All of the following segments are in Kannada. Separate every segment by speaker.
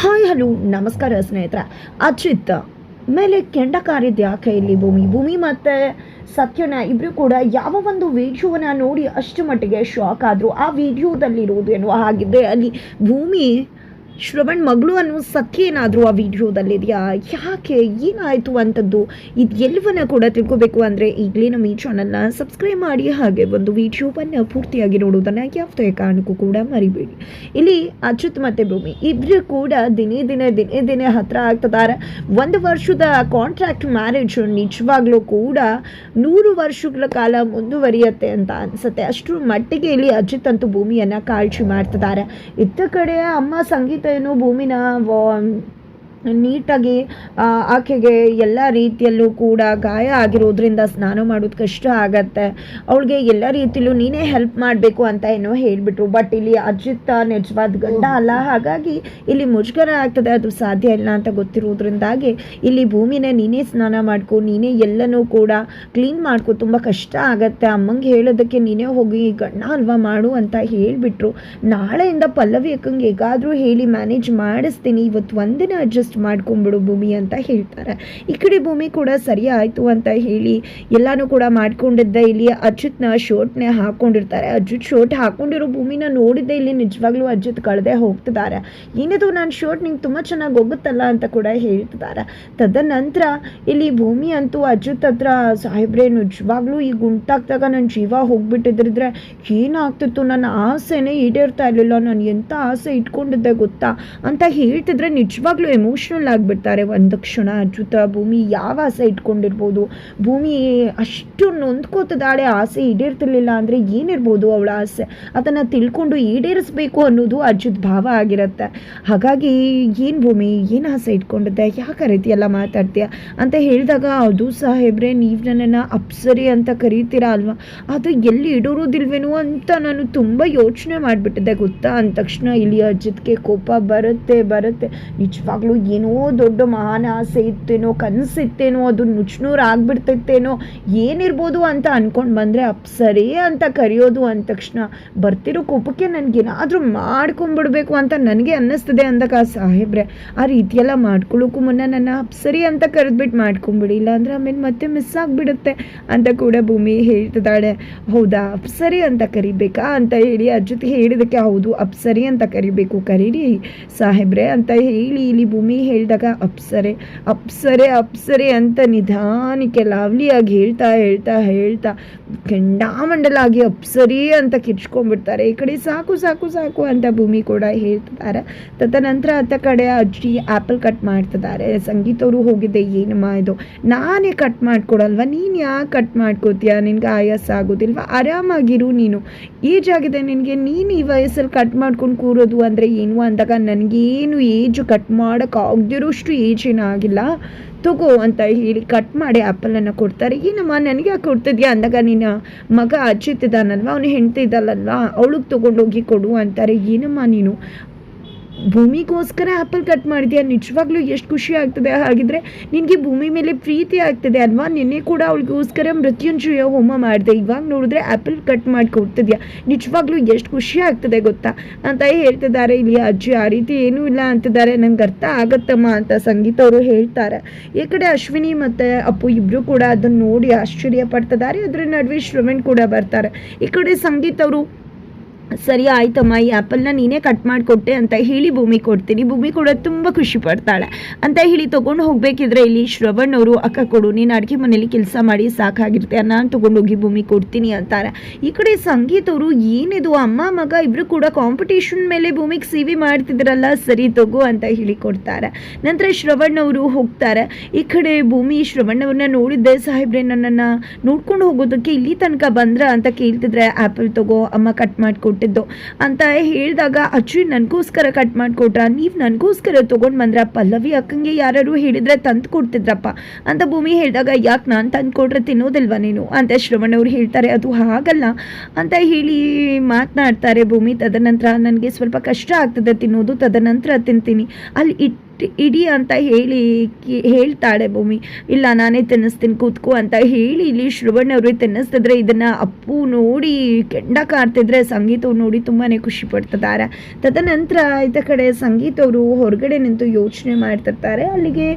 Speaker 1: ಹಾಯ್, ಹಲೋ, ನಮಸ್ಕಾರ ಸ್ನೇಹಿತರ. ಅಜಿತ್, ಮೇಲೆ ಕೆಂಡ ಕಾರಿದ್ದ ಇಲ್ಲಿ ಭೂಮಿ. ಭೂಮಿ ಮತ್ತು ಸತ್ಯನ ಇಬ್ಬರು ಕೂಡ ಯಾವ ಒಂದು ವಿಡಿಯೋವನ್ನು ನೋಡಿ ಅಷ್ಟು ಮಟ್ಟಿಗೆ ಶಾಕ್ ಆದರು. ಆ ವಿಡಿಯೋದಲ್ಲಿರುವುದು ಏನೋ ಹಾಗಿದ್ದೆ ಅಲ್ಲಿ ಭೂಮಿ ಶ್ರವಣ್ ಮಗಳು ಅನ್ನೋ ಸತ್ಯ ಏನಾದರೂ ಆ ವಿಡಿಯೋದಲ್ಲಿದೆಯಾ ಯಾಕೆ? ಏನಾಯಿತು ಅಂಥದ್ದು ಇದು ಎಲ್ಲವನ್ನ ಕೂಡ ತಿಳ್ಕೋಬೇಕು ಅಂದರೆ ಈಗಲೇ ನಮ್ಮ ಈ ಚಾನಲ್ನ ಸಬ್ಸ್ಕ್ರೈಬ್ ಮಾಡಿ ಹಾಗೆ ಒಂದು ವಿಡಿಯೋವನ್ನು ಪೂರ್ತಿಯಾಗಿ ನೋಡೋದನ್ನು ಯಾವುದೇ ಕಾರಣಕ್ಕೂ ಕೂಡ ಮರಿಬೇಡಿ. ಇಲ್ಲಿ ಅಚ್ಯುತ್ ಮತ್ತು ಭೂಮಿ. ಇಬ್ಬರು ಕೂಡ ದಿನೇ ದಿನೇ ದಿನೇ ದಿನೇ ಹತ್ರ ಆಗ್ತದಾರೆ ಒಂದು ವರ್ಷದ ಕಾಂಟ್ರಾಕ್ಟ್ ಮ್ಯಾರೇಜ್ ನಿಜವಾಗ್ಲೂ ಕೂಡ ನೂರು ವರ್ಷಗಳ ಕಾಲ ಮುಂದುವರಿಯುತ್ತೆ ಅಂತ ಅನ್ಸುತ್ತೆ. ಅಷ್ಟರ ಮಟ್ಟಿಗೆ ಇಲ್ಲಿ ಅಜಿತ್ ಅಂತೂ ಭೂಮಿಯನ್ನು ಕಾಳಜಿ ಮಾಡ್ತಿದ್ದಾರೆ. ಇತ್ತ ಕಡೆ ಅಮ್ಮ ಸಂಗೀತ ಏನು ಭೂಮಿನ ವ- ನೀಟಾಗಿ ಆಕೆಗೆ ಎಲ್ಲ ರೀತಿಯಲ್ಲೂ ಕೂಡ ಗಾಯ ಆಗಿರೋದ್ರಿಂದ ಸ್ನಾನ ಮಾಡೋದು ಕಷ್ಟ ಆಗತ್ತೆ. ಅವಳಿಗೆ ಎಲ್ಲ ರೀತಿಯಲ್ಲೂ ನೀನೇ ಹೆಲ್ಪ್ ಮಾಡಬೇಕು ಅಂತ ಏನೋ ಹೇಳಿಬಿಟ್ರು. ಬಟ್ ಇಲ್ಲಿ ಅಜಿತ್ ನಿಜವಾದ ಗಂಡ ಅಲ್ಲ. ಹಾಗಾಗಿ ಇಲ್ಲಿ ಮುಜುಗರ ಆಗ್ತದೆ. ಅದು ಸಾಧ್ಯ ಇಲ್ಲ ಅಂತ ಗೊತ್ತಿರೋದ್ರಿಂದಾಗಿ ಇಲ್ಲಿ ಭೂಮಿನೇ ನೀನೇ ಸ್ನಾನ ಮಾಡ್ಕೊ, ನೀನೇ ಎಲ್ಲನೂ ಕೂಡ ಕ್ಲೀನ್ ಮಾಡ್ಕೊ. ತುಂಬ ಕಷ್ಟ ಆಗತ್ತೆ. ಅಮ್ಮಂಗೆ ಹೇಳೋದಕ್ಕೆ ನೀನೇ ಹೋಗಿ ಗಂಡ ಅಲ್ವಾ ಮಾಡು ಅಂತ ಹೇಳಿಬಿಟ್ರು. ನಾಳೆಯಿಂದ ಪಲ್ಲವಿ ಅಕ್ಕಂಗೆ ಹೇಗಾದರೂ ಹೇಳಿ ಮ್ಯಾನೇಜ್ ಮಾಡಿಸ್ತೀನಿ. ಇವತ್ತು ಒಂದಿನ ಅಡ್ಜಸ್ಟ್ ಮಾಡ್ಕೊಂಬಿಡು ಭೂಮಿ ಅಂತ ಹೇಳ್ತಾರೆ. ಈ ಕಡೆ ಭೂಮಿ ಕೂಡ ಸರಿ ಆಯಿತು ಅಂತ ಹೇಳಿ ಎಲ್ಲನೂ ಕೂಡ ಮಾಡ್ಕೊಂಡಿದ್ದ. ಇಲ್ಲಿ ಅಜಿತ್ನ ಶೋಟ್ನೆ ಹಾಕೊಂಡಿರ್ತಾರೆ. ಅಜಿತ್ ಶೋಟ್ ಹಾಕೊಂಡಿರೋ ಭೂಮಿನ ನೋಡಿದ್ದೆ. ಇಲ್ಲಿ ನಿಜವಾಗ್ಲೂ ಅಜಿತ್ ಕಳೆದೇ ಹೋಗ್ತಿದ್ದಾರೆ. ಏನಿದು ನಾನು ಶೋಟ್ ನಿಂಗೆ ತುಂಬ ಚೆನ್ನಾಗಿ ಹೋಗುತ್ತಲ್ಲ ಅಂತ ಕೂಡ ಹೇಳ್ತಿದ್ದಾರೆ. ತದನಂತರ ಇಲ್ಲಿ ಭೂಮಿ ಅಂತೂ ಅಜಿತ್ ಹತ್ರ ಸಾಹೇಬ್ರೆ ನಿಜವಾಗ್ಲೂ ಈ ಉಂಟಾಗ್ದಾಗ ನನ್ನ ಜೀವ ಹೋಗ್ಬಿಟ್ಟಿದ್ರಿದ್ರೆ ಏನಾಗ್ತಿತ್ತು? ನನ್ನ ಆಸೆನೇ ಈಡೇರ್ತಾ ಇರಲಿಲ್ಲ. ನಾನು ಎಂಥ ಆಸೆ ಇಟ್ಕೊಂಡಿದ್ದೆ ಗೊತ್ತಾ? ಅಂತ ಹೇಳ್ತಿದ್ರೆ ನಿಜವಾಗ್ಲೂ ಎಮೋಷ್ನಲ್ ಆಗಿಬಿಡ್ತಾರೆ ಒಂದು ಕ್ಷಣ ಅಚ್ಯುತ ಭೂಮಿ ಯಾವ ಆಸೆ ಇಟ್ಕೊಂಡಿರ್ಬೋದು, ಭೂಮಿ ಅಷ್ಟು ನೊಂದ್ಕೋತದಾಳೆ ಆಸೆ ಈಡೇರ್ತಿರ್ಲಿಲ್ಲ ಅಂದರೆ ಏನಿರ್ಬೋದು ಅವಳ ಆಸೆ? ಅದನ್ನು ತಿಳ್ಕೊಂಡು ಈಡೇರಿಸ್ಬೇಕು ಅನ್ನೋದು ಅಚ್ಯುತ್ ಭಾವ ಆಗಿರುತ್ತೆ. ಹಾಗಾಗಿ ಏನು ಭೂಮಿ, ಏನು ಆಸೆ ಇಟ್ಕೊಂಡಿದ್ದೆ, ಯಾಕೆ ರೀತಿ ಎಲ್ಲ ಮಾತಾಡ್ತೀಯ? ಅಂತ ಹೇಳಿದಾಗ, ಅದು ಸಾಹೇಬ್ರೆ ನೀವು ನನ್ನನ್ನು ಅಪ್ಸರಿ ಅಂತ ಕರೀತೀರಾ ಅಲ್ವಾ? ಅದು ಎಲ್ಲಿ ಇಡೋರೋದಿಲ್ವೇನೋ ಅಂತ ನಾನು ತುಂಬ ಯೋಚನೆ ಮಾಡಿಬಿಟ್ಟಿದ್ದೆ, ಗೊತ್ತಾ? ಅಂದ ತಕ್ಷಣ ಇಲ್ಲಿ ಅಜ್ಜಿತ್ಗೆ ಕೋಪ ಬರುತ್ತೆ ಬರುತ್ತೆ. ನಿಜವಾಗ್ಲೂ ಏನೋ ದೊಡ್ಡ ಮಹಾನ ಆಸೆ ಇತ್ತೇನೋ ಕನಸಿತ್ತೇನೋ ಅದು ನುಚ್ನೂರು ಆಗ್ಬಿಡ್ತೈತೇನೋ, ಏನಿರ್ಬೋದು ಅಂತ ಅನ್ಕೊಂಡು ಬಂದರೆ ಅಪ್ಸರಿ ಅಂತ ಕರೆಯೋದು ಅಂದ ತಕ್ಷಣ ಬರ್ತಿರೋ ಕೋಪಕ್ಕೆ ನನಗೇನಾದರೂ ಮಾಡ್ಕೊಂಡ್ಬಿಡ್ಬೇಕು ಅಂತ ನನಗೆ ಅನ್ನಿಸ್ತದೆ ಅಂದಾಗ ಆ ಸಾಹೇಬ್ರೆ, ಆ ರೀತಿಯೆಲ್ಲ ಮಾಡ್ಕೊಳ್ಳೋಕ್ಕೂ ಮುನ್ನ ನನ್ನ ಅಪ್ಸರಿ ಅಂತ ಕರೆದ್ಬಿಟ್ಟು ಮಾಡ್ಕೊಂಬಿಡಿ, ಇಲ್ಲಾಂದರೆ ಆಮೇಲೆ ಮತ್ತೆ ಮಿಸ್ ಆಗಿಬಿಡುತ್ತೆ ಅಂತ ಕೂಡ ಭೂಮಿ ಹೇಳ್ತಿದ್ದಾಳೆ. ಹೌದಾ ಅಪ್ಸರಿ ಅಂತ ಕರಿಬೇಕಾ ಅಂತ ಹೇಳಿ ಅಜ್ಜೊತೆ ಹೇಳಿದಕ್ಕೆ ಹೌದು ಅಪ್ಸರಿ ಅಂತ ಕರಿಬೇಕು, ಕರೀರಿ ಸಾಹೇಬ್ರೆ ಅಂತ ಹೇಳಿ ಇಲ್ಲಿ ಭೂಮಿ ಹೇಳಿದಾಗ ಅಪ್ಸರೆ ಅಪ್ಸರೆ ಅಪ್ಸರೆ ಅಂತ ನಿಧಾನಕ್ಕೆ ಲಾವ್ಲಿಯಾಗಿ ಹೇಳ್ತಾ ಹೇಳ್ತಾ ಹೇಳ್ತಾ ಕೆಂಡಾಮಂಡಲಾಗಿ ಅಪ್ಸರಿ ಅಂತ ಕಿರ್ಚ್ಕೊಂಡ್ಬಿಡ್ತಾರೆ. ಈ ಕಡೆ ಸಾಕು ಸಾಕು ಸಾಕು ಅಂತ ಭೂಮಿ ಕೂಡ ಹೇಳ್ತಿದ್ದಾರೆ. ತದನಂತರ ಅತ್ತ ಕಡೆ ಅಜ್ಜಿ ಆ್ಯಪಲ್ ಕಟ್ ಮಾಡ್ತಿದ್ದಾರೆ. ಸಂಗೀತವರು ಹೋಗಿದ್ದೆ, ಏನಮ್ಮ ಇದು? ನಾನೇ ಕಟ್ ಮಾಡ್ಕೊಡಲ್ವಾ? ನೀನು ಯಾಕೆ ಕಟ್ ಮಾಡ್ಕೋತೀಯ? ನಿನಗೆ ಆಯಾಸ ಆಗೋದಿಲ್ವಾ? ಆರಾಮಾಗಿರು ನೀನು. ಏಜ್ ಆಗಿದೆ ನಿನಗೆ? ನೀನು ಈ ವಯಸ್ಸಲ್ಲಿ ಕಟ್ ಮಾಡ್ಕೊಂಡು ಕೂರೋದು ಅಂದರೆ ಏನು? ಅಂದಾಗ ನನಗೇನು ಏಜು ಕಟ್ ಮಾಡೋಕೆ ಆಗದಿರೋಷ್ಟು ಏಜ್ ಆಗಿಲ್ಲ. ತಗೋ ಅಂತ ಹೇಳಿ ಕಟ್ ಮಾಡಿ ಆ್ಯಪಲನ್ನು ಕೊಡ್ತಾರೆ. ಏನಮ್ಮ ನನಗೆ ಯಾಕೆ ಕೊಡ್ತಿದ್ಯಾ? ಅಂದಾಗ ನಿನ್ನ ಮಗ ಅಚ್ಚಿತ್ತಿದ್ದಾನಲ್ವ ಅವನು ಹೆಂಡ್ತಿ ಇದ್ದಲ್ಲಲ್ವಾ ಅವಳಿಗೆ ತೊಗೊಂಡೋಗಿ ಕೊಡು ಅಂತಾರೆ. ಏನಮ್ಮ ನೀನು? ಭೂಮಿಗೋಸ್ಕರ ಆ್ಯಪಲ್ ಕಟ್ ಮಾಡಿದ್ಯಾ? ನಿಜವಾಗ್ಲೂ ಎಷ್ಟು ಖುಷಿ ಆಗ್ತದೆ ಹಾಗಿದ್ರೆ ನಿನಗೆ ಭೂಮಿ ಮೇಲೆ ಪ್ರೀತಿ ಆಗ್ತದೆ ಅಲ್ವಾ? ನಿನ್ನೆ ಕೂಡ ಅವಳಿಗೋಸ್ಕರ ಮೃತ್ಯುಂಜಯ ಹೋಮ ಮಾಡಿದೆ. ಇವಾಗ ನೋಡಿದ್ರೆ ಆ್ಯಪಲ್ ಕಟ್ ಮಾಡಿ ಕೊಡ್ತಿದ್ಯಾ ನಿಜವಾಗ್ಲೂ ಎಷ್ಟು ಖುಷಿ ಆಗ್ತದೆ ಗೊತ್ತಾ? ಅಂತ ಹೇಳ್ತಿದ್ದಾರೆ ಇಲ್ಲಿ ಅಜ್ಜಿ. ಆ ರೀತಿ ಏನೂ ಇಲ್ಲ ಅಂತಿದ್ದಾರೆ. ನಂಗೆ ಅರ್ಥ ಆಗತ್ತಮ್ಮ ಅಂತ ಸಂಗೀತ ಅವರು ಹೇಳ್ತಾರೆ. ಈ ಕಡೆ ಅಶ್ವಿನಿ ಮತ್ತು ಅಪ್ಪು ಇಬ್ಬರು ಕೂಡ ಅದನ್ನು ನೋಡಿ ಆಶ್ಚರ್ಯ ಪಡ್ತಿದ್ದಾರೆ. ಅದರ ನಡುವೆ ಶ್ರವಣ್ ಕೂಡ ಬರ್ತಾರೆ. ಈ ಕಡೆ ಸಂಗೀತ ಅವರು ಸರಿ, ಆಯ್ತಮ್ಮ, ಈ ಆ್ಯಪಲ್ನ ನೀನೇ ಕಟ್ ಮಾಡಿಕೊಟ್ಟೆ ಅಂತ ಹೇಳಿ ಭೂಮಿ ಕೊಡ್ತೀನಿ. ಭೂಮಿ ಕೂಡ ತುಂಬ ಖುಷಿ ಪಡ್ತಾಳೆ. ಅಂತ ಹೇಳಿ ತೊಗೊಂಡು ಹೋಗಬೇಕಿದ್ರೆ ಇಲ್ಲಿ ಶ್ರವಣ್ ಅವರು, ಅಕ್ಕ ಕೊಡು, ನೀನು ಅಡುಗೆ ಮನೇಲಿ ಕೆಲಸ ಮಾಡಿ ಸಾಕಾಗಿರುತ್ತೆ, ನಾನು ತೊಗೊಂಡೋಗಿ ಭೂಮಿ ಕೊಡ್ತೀನಿ ಅಂತಾರೆ. ಈ ಕಡೆ ಸಂಗೀತ್ ಅವರು, ಏನಿದು, ಅಮ್ಮ, ಮಗ ಇಬ್ಬರು ಕೂಡ ಕಾಂಪಿಟೇಷನ್ ಮೇಲೆ ಭೂಮಿಗೆ ಸಿ ವಿ ಮಾಡ್ತಿದ್ರಲ್ಲ, ಸರಿ ತಗೋ ಅಂತ ಹೇಳಿ ಕೊಡ್ತಾರೆ. ನಂತರ ಶ್ರವಣ್ ಅವರು ಹೋಗ್ತಾರೆ. ಈ ಕಡೆ ಭೂಮಿ ಶ್ರವಣ್ ಅವ್ರನ್ನ ನೋಡಿದ್ದೆ, ಸಾಹೇಬ್ರೆ, ನನ್ನನ್ನು ನೋಡ್ಕೊಂಡು ಹೋಗೋದಕ್ಕೆ ಇಲ್ಲಿ ತನಕ ಬಂದ್ರ ಅಂತ ಕೇಳ್ತಿದ್ರೆ ಆ್ಯಪಲ್ ತಗೋ, ಅಮ್ಮ ಕಟ್ ಮಾಡಿಕೊಟ್ಟಿದ್ದು ಅಂತ ಹೇಳಿದಾಗ ಅಜ್ಜಿ ನನಗೋಸ್ಕರ ಕಟ್ ಮಾಡಿಕೊಟ್ರ? ನೀವು ನನಗೋಸ್ಕರ ತೊಗೊಂಡು ಬಂದ್ರ? ಪಲ್ಲವಿ ಅಕ್ಕಂಗೆ ಯಾರು ಹೇಳಿದ್ರೆ ತಂದು ಕೊಡ್ತಿದ್ರಪ್ಪ. ಅಂತ ಭೂಮಿ ಹೇಳಿದಾಗ, ಯಾಕೆ ನಾನು ತಂದು ಕೊಟ್ರೆ ತಿನ್ನೋದಿಲ್ವಾ ನೀನು? ಅಂತ ಶ್ರವಣ್ ಅವ್ರು ಹೇಳ್ತಾರೆ, ಅದು ಹಾಗಲ್ಲ. ಅಂತ ಹೇಳಿ ಮಾತನಾಡ್ತಾರೆ ಭೂಮಿ ತದನಂತರ, ನನಗೆ ಸ್ವಲ್ಪ ಕಷ್ಟ ಆಗ್ತದೆ ತಿನ್ನೋದು, ತದನಂತರ ತಿಂತೀನಿ. ಅಲ್ಲಿ ಇಡಿ ಅಂತ ಹೇಳಿ ಹೇಳ್ತಾಳೆ ಭೂಮಿ. ಇಲ್ಲ, ನಾನೇ ತಿನ್ನಿಸ್ತೀನಿ, ಕೂತ್ಕೋ ಅಂತ ಹೇಳಿ ಇಲ್ಲಿ ಶ್ರವಣ್ ಅವ್ರಿಗೆ ತಿನ್ನಿಸ್ತಿದ್ರೆ ಇದನ್ನು ಅಪ್ಪು ನೋಡಿ ಕೆಂಡ ಕಾಡ್ತಿದ್ರೆ ಸಂಗೀತ ನೋಡಿ ತುಂಬಾ ಖುಷಿ ಪಡ್ತಿದ್ದಾರೆ. ತದನಂತರ ಇದ ಕಡೆ ಸಂಗೀತ ಅವರು ಹೊರಗಡೆ ನಿಂತು ಯೋಚನೆ ಮಾಡ್ತಿರ್ತಾರೆ. ಅಲ್ಲಿಗೆ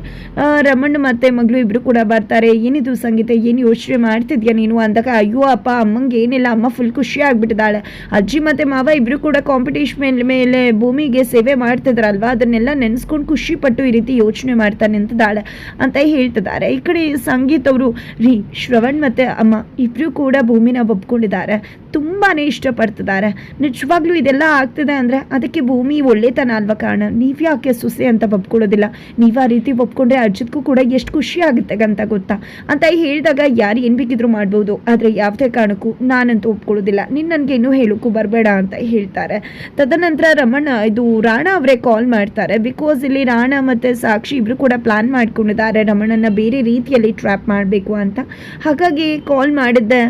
Speaker 1: ರಮಣ್ಣ ರಮಣ್ ಮತ್ತೆ ಮಗಳು ಇಬ್ರು ಕೂಡ ಬರ್ತಾರೆ. ಏನಿದು ಸಂಗೀತ, ಏನು ಯೋಚನೆ ಮಾಡ್ತಿದ್ಯಾ ನೀನು ಅಂದಾಗ, ಅಯ್ಯೋ, ಅಪ್ಪ, ಅಮ್ಮಂಗೆ ಏನಿಲ್ಲ, ಅಮ್ಮ ಫುಲ್ ಖುಷಿ ಆಗ್ಬಿಟ್ಟಿದ್ದಾಳೆ. ಅಜ್ಜಿ ಮತ್ತೆ ಮಾವ ಇಬ್ರು ಕೂಡ ಕಾಂಪಿಟೇಷನ್ ಮೇಲೆ ಭೂಮಿಗೆ ಸೇವೆ ಮಾಡ್ತಿದ್ರಲ್ವಾ? ಅದನ್ನೆಲ್ಲ ನೆನೆಸ್ಕೊಂಡು ಖುಷಿ ಪಟ್ಟು ಈ ರೀತಿ ಯೋಚನೆ ಮಾಡ್ತಾ ನಿಂತಿದ್ದಾಳೆ ಅಂತ ಹೇಳ್ತಿದ್ದಾರೆ. ಈ ಕಡೆ ಸಂಗೀತ್ ಅವರು ರೀ, ಶ್ರವಣ್ ಮತ್ತೆ ಅಮ್ಮ ಇಬ್ರು ಕೂಡ ಭೂಮಿನ ಒಪ್ಕೊಂಡಿದ್ದಾರೆ. ತುಂಬಾನೇ ಇಷ್ಟಪಡ್ತಿದ್ದಾರೆ. ನಿಜವಾಗ್ಲೂ ಇದೆಲ್ಲ ಆಗ್ತಿದೆ ಅಂದ್ರೆ ಅದಕ್ಕೆ ಭೂಮಿ ಒಳ್ಳೆತನ ಅಲ್ವಾ ಕಾರಣ? ನೀವ್ ಯಾಕೆ ಸೊಸೆ ಅಂತ ಒಪ್ಕೊಳ್ಳೋದಿಲ್ಲ? ನೀವು ಆ ರೀತಿ ಒಪ್ಕೊಂಡ್ರೆ ಅರ್ಜಿತ್ಗೂ ಕೂಡ ಎಷ್ಟು ಖುಷಿ ಆಗುತ್ತೆ ಅಂತ ಗೊತ್ತಾ? ಅಂತ ಹೇಳಿದಾಗ ಯಾರು ಏನು ಬೇಕಿದ್ರು ಮಾಡ್ಬೋದು. ಆದ್ರೆ ಯಾವುದೇ ಕಾರಣಕ್ಕೂ ನಾನಂತೂ ಒಪ್ಕೊಳ್ಳೋದಿಲ್ಲ. ನಿನ್ನ ನನ್ಗೆ ಇನ್ನೂ ಹೇಳೋಕ್ಕೂ ಬರಬೇಡ ಅಂತ ಹೇಳ್ತಾರೆ. ತದನಂತರ ರಮಣ, ಇದು ರಾಣ ಅವರೇ ಕಾಲ್ ಮಾಡ್ತಾರೆ. ಬಿಕಾಸ್ ಇಲ್ಲಿ ರಾಣ ಮತ್ತೆ ಸಾಕ್ಷಿ ಇಬ್ರು ಕೂಡ ಪ್ಲಾನ್ ಮಾಡ್ಕೊಂಡಿದ್ದಾರೆ. ರಮಣನ ಬೇರೆ ರೀತಿಯಲ್ಲಿ ಟ್ರ್ಯಾಪ್ ಮಾಡಬೇಕು ಅಂತ. ಹಾಗಾಗಿ ಕಾಲ್ ಮಾಡಿದ್ದೆ.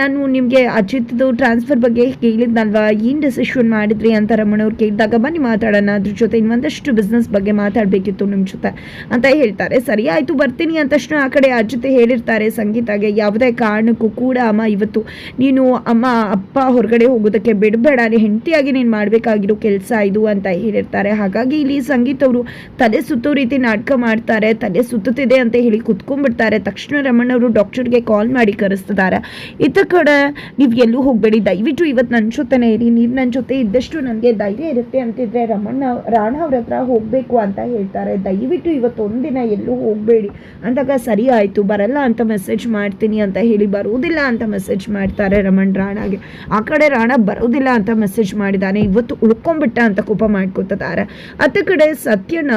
Speaker 1: ನಾನು ನಿಮಗೆ ಅಜಿತ್ದು ಟ್ರಾನ್ಸ್ಫರ್ ಬಗ್ಗೆ ಕೇಳಿದ್ನಲ್ವಾ? ಏನು ಡಿಸಿಷನ್ ಮಾಡಿದ್ರಿ ಅಂತ ರಮಣ ಅವ್ರು ಕೇಳಿದಾಗ ಬನ್ನಿ ಮಾತಾಡೋಣ. ಅದ್ರ ಜೊತೆ ಇನ್ನೊಂದಷ್ಟು ಬಿಸ್ನೆಸ್ ಬಗ್ಗೆ ಮಾತಾಡಬೇಕಿತ್ತು ನಿಮ್ಮ ಜೊತೆ ಅಂತ ಹೇಳ್ತಾರೆ. ಸರಿ, ಆಯಿತು, ಬರ್ತೀನಿ ಅಂತ ತಕ್ಷಣ ಆ ಕಡೆ ಆ ಜೊತೆ ಹೇಳಿರ್ತಾರೆ ಸಂಗೀತಾಗೆ. ಯಾವುದೇ ಕಾರಣಕ್ಕೂ ಕೂಡ ಅಮ್ಮ ಇವತ್ತು ನೀನು ಅಮ್ಮ, ಅಪ್ಪ ಹೊರಗಡೆ ಹೋಗೋದಕ್ಕೆ ಬಿಡಬೇಡ. ಹೆಂಡತಿಯಾಗಿ ನೀನು ಮಾಡಬೇಕಾಗಿರೋ ಕೆಲಸ ಇದು ಅಂತ ಹೇಳಿರ್ತಾರೆ. ಹಾಗಾಗಿ ಇಲ್ಲಿ ಸಂಗೀತ ಅವರು ತಲೆ ಸುತ್ತೋ ರೀತಿ ನಾಟಕ ಮಾಡ್ತಾರೆ. ತಲೆ ಸುತ್ತುತ್ತಿದೆ ಅಂತ ಹೇಳಿ ಕುತ್ಕೊಂಡ್ಬಿಡ್ತಾರೆ. ತಕ್ಷಣ ರಮಣ್ಣವರು ಡಾಕ್ಟರ್ಗೆ ಕಾಲ್ ಮಾಡಿ ಕರೆಸ್ತಿದ್ದಾರೆ. ಇತ್ತ ಕಡೆ ನೀವು ಎಲ್ಲೂ ಹೋಗಬೇಡಿ. ದಯವಿಟ್ಟು ಇವತ್ತು ನನ್ನ ಜೊತೆನೇ ಇರಿ. ನೀವು ನನ್ನ ಜೊತೆ ಇದ್ದಷ್ಟು ನನಗೆ ಧೈರ್ಯ ಇರುತ್ತೆ ಅಂತಿದ್ರೆ ರಮಣ್ಣ, ರಾಣ ಅವ್ರ ಹತ್ರ ಹೋಗಬೇಕು ಅಂತ ಹೇಳ್ತಾರೆ. ದಯವಿಟ್ಟು ಇವತ್ತು ಒಂದಿನ ಎಲ್ಲೂ ಹೋಗಬೇಡಿ. ಅಂದಾಗ ಸರಿ ಆಯಿತು, ಬರಲ್ಲ ಅಂತ ಮೆಸೇಜ್ ಮಾಡ್ತೀನಿ ಅಂತ ಹೇಳಿ ಬರೋದಿಲ್ಲ ಅಂತ ಮೆಸೇಜ್ ಮಾಡ್ತಾರೆ ರಮಣ್ ರಾಣಾಗೆ. ಆ ಕಡೆ ರಾಣ ಬರೋದಿಲ್ಲ ಅಂತ ಮೆಸೇಜ್ ಮಾಡಿದ್ದಾನೆ ಇವತ್ತು ಉಳ್ಕೊಂಬಿಟ್ಟ ಅಂತ ಕೋಪ ಮಾಡ್ಕೋತಿದ್ದಾರೆ ಅತ್ತ ಕಡೆ ಸತ್ಯನ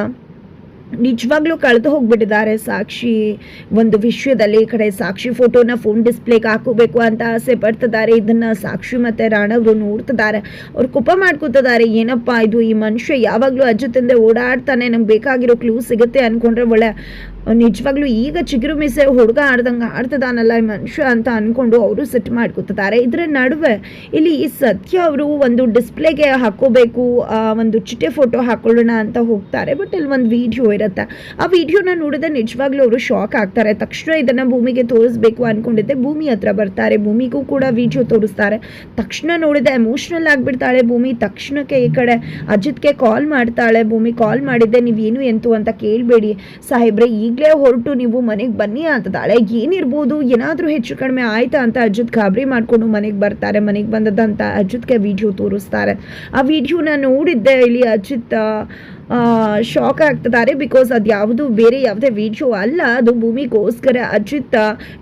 Speaker 1: ನಿಜವಾಗ್ಲೂ ಕಳೆದು ಹೋಗ್ಬಿಟ್ಟಿದ್ದಾರೆ ಸಾಕ್ಷಿ. ಒಂದು ವಿಷಯದಲ್ಲಿ ಈ ಕಡೆ ಸಾಕ್ಷಿ ಫೋಟೋನ ಫೋನ್ ಡಿಸ್ಪ್ಲೇಗೆ ಹಾಕೋಬೇಕು ಅಂತ ಆಸೆ ಪಡ್ತಿದ್ದಾರೆ. ಇದನ್ನು ಸಾಕ್ಷಿ ಮತ್ತು ರಾಣವರು ನೋಡ್ತಿದ್ದಾರೆ. ಅವ್ರು ಕೋಪ ಮಾಡ್ಕೋತಿದ್ದಾರೆ. ಏನಪ್ಪ ಇದು? ಈ ಮನುಷ್ಯ ಯಾವಾಗಲೂ ಅಜ್ಜುತ್ತಿಂದೆ ಓಡಾಡ್ತಾನೆ. ನಮ್ಗೆ ಬೇಕಾಗಿರೋ ಕ್ಲೂ ಸಿಗುತ್ತೆ ಅಂದ್ಕೊಂಡ್ರೆ ಒಳ್ಳೆ ನಿಜವಾಗ್ಲೂ ಈಗ ಚಿಗುರು ಮೀಸೆ ಹುಡುಗ ಆಡ್ದಂಗೆ ಆಡ್ತದಾನಲ್ಲ ಈ ಮನುಷ್ಯ ಅಂತ ಅನ್ಕೊಂಡು ಅವರು ಸೆಟ್ ಮಾಡ್ಕೋತಿದ್ದಾರೆ. ಇದರ ನಡುವೆ ಇಲ್ಲಿ ಈ ಸತ್ಯ ಅವರು ಒಂದು ಡಿಸ್ಪ್ಲೇಗೆ ಹಾಕೋಬೇಕು ಒಂದು ಚಿಟ್ಟೆ ಫೋಟೋ ಹಾಕೊಳ್ಳೋಣ ಅಂತ ಹೋಗ್ತಾರೆ. ಬಟ್ ಇಲ್ಲಿ ಒಂದು ವಿಡಿಯೋ ಇರುತ್ತೆ. ಆ ವಿಡಿಯೋನ ನೋಡಿದ್ರೆ ನಿಜವಾಗ್ಲೂ ಅವರು ಶಾಕ್ ಆಗ್ತಾರೆ. ತಕ್ಷಣ ಇದನ್ನು ಭೂಮಿಗೆ ತೋರಿಸ್ಬೇಕು ಅಂದ್ಕೊಂಡಿದ್ದೆ ಭೂಮಿ ಹತ್ರ ಬರ್ತಾರೆ. ಭೂಮಿಗೂ ಕೂಡ ವಿಡಿಯೋ ತೋರಿಸ್ತಾರೆ. ತಕ್ಷಣ ನೋಡಿದೆ ಎಮೋಷ್ನಲ್ ಆಗಿಬಿಡ್ತಾಳೆ ಭೂಮಿ. ತಕ್ಷಣಕ್ಕೆ ಈ ಕಡೆ ಅಜಿತ್ಗೆ ಕಾಲ್ ಮಾಡ್ತಾಳೆ. ಭೂಮಿ ಕಾಲ್ ಮಾಡಿದ್ದೆ ನೀವೇನು ಎಂತು ಅಂತ ಕೇಳಬೇಡಿ. ಸಾಹೇಬ್ರೆ ಈಗಲೇ ಹೊರಟು, ನೀವು ಮನೆಗೆ ಬನ್ನಿ ಅಂತದಾಳೆ ಏನಿರ್ಬೋದು, ಏನಾದರೂ ಹೆಚ್ಚು ಕಡಿಮೆ ಆಯ್ತಾ ಅಂತ ಅಜಿತ್ ಗಾಬರಿ ಮಾಡ್ಕೊಂಡು ಮನೆಗೆ ಬರ್ತಾರೆ. ಮನೆಗೆ ಬಂದದಂತ ಅಜಿತ್ಗೆ ವಿಡಿಯೋ ತೋರಿಸ್ತಾರೆ. ಆ ವಿಡಿಯೋನ ನೋಡಿದ್ದೆ ಇಲ್ಲಿ ಅಜಿತ್ ಶಾಕ್ ಆಗ್ತಿದ್ದಾರೆ ಬಿಕಾಸ್ ಅದು ಯಾವುದು ಬೇರೆ ಯಾವುದೇ ವಿಡಿಯೋ ಅಲ್ಲ. ಅದು ಭೂಮಿಗೋಸ್ಕರ ಅಜಿತ್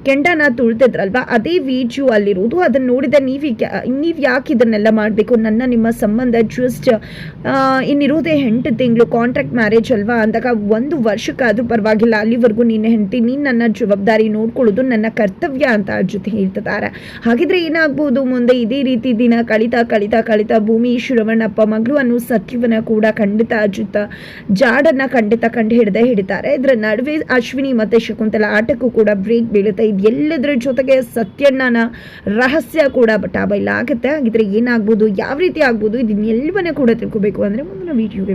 Speaker 1: ಕೆಂಡನ ತುಳ್ತಿದ್ರಲ್ವಾ? ಅದೇ ವಿಡಿಯೋ ಅಲ್ಲಿರೋದು. ಅದನ್ನ ನೋಡಿದ ನೀವು ನೀವು ಯಾಕೆ ಇದನ್ನೆಲ್ಲ ಮಾಡಬೇಕು? ನನ್ನ, ನಿಮ್ಮ ಸಂಬಂಧ ಜಸ್ಟ್ ಇನ್ನಿರೋದೇ ಎಂಟು ತಿಂಗಳು ಕಾಂಟ್ರಾಕ್ಟ್ ಮ್ಯಾರೇಜ್ ಅಲ್ವಾ? ಅಂದಾಗ ಒಂದು ವರ್ಷಕ್ಕಾದರೂ ಪರವಾಗಿಲ್ಲ. ಅಲ್ಲಿವರೆಗೂ ನೀನು ಹೆಂಡತಿ, ನೀನು ನನ್ನ ಜವಾಬ್ದಾರಿ ನೋಡ್ಕೊಳ್ಳೋದು ನನ್ನ ಕರ್ತವ್ಯ ಅಂತ ಜೊತೆ ಹೇಳ್ತಿದ್ದಾರೆ. ಹಾಗಿದ್ರೆ ಏನಾಗ್ಬೋದು? ಮುಂದೆ ಇದೇ ರೀತಿ ದಿನ ಕಳಿತಾ ಕಳಿತಾ ಕಳಿತಾ ಭೂಮಿ ಶ್ರವಣಪ್ಪ ಮಗಳು ಅನ್ನೋ ಸತ್ಯವನ್ನ ಕೂಡ ಖಂಡಿತ ಅಜಿತ್ ಜಾಡನ್ನ ಖಂಡಿತ ಕಂಡು ಹಿಡ್ದೆ ಹಿಡಿತಾರೆ. ಇದರ ನಡುವೆ ಅಶ್ವಿನಿ ಮತ್ತೆ ಶಕುಂತಲ ಆಟಕ್ಕೂ ಕೂಡ ಬ್ರೇಕ್ ಬೀಳುತ್ತೆ. ಇದೆಲ್ಲದರ ಜೊತೆಗೆ ಸತ್ಯಣ್ಣನ ರಹಸ್ಯ ಕೂಡ ಬಟಾಬೈಲ್ ಆಗುತ್ತೆ. ಹಾಗಿದ್ರೆ ಏನಾಗ್ಬೋದು? ಯಾವ ರೀತಿ ಆಗ್ಬೋದು? ಇದನ್ನೆಲ್ಲವನ್ನ ಕೂಡ ತಿಳ್ಕೊಬೇಕು ಅಂದ್ರೆ ಮುಂದಿನ ವಿಡಿಯೋಗೆ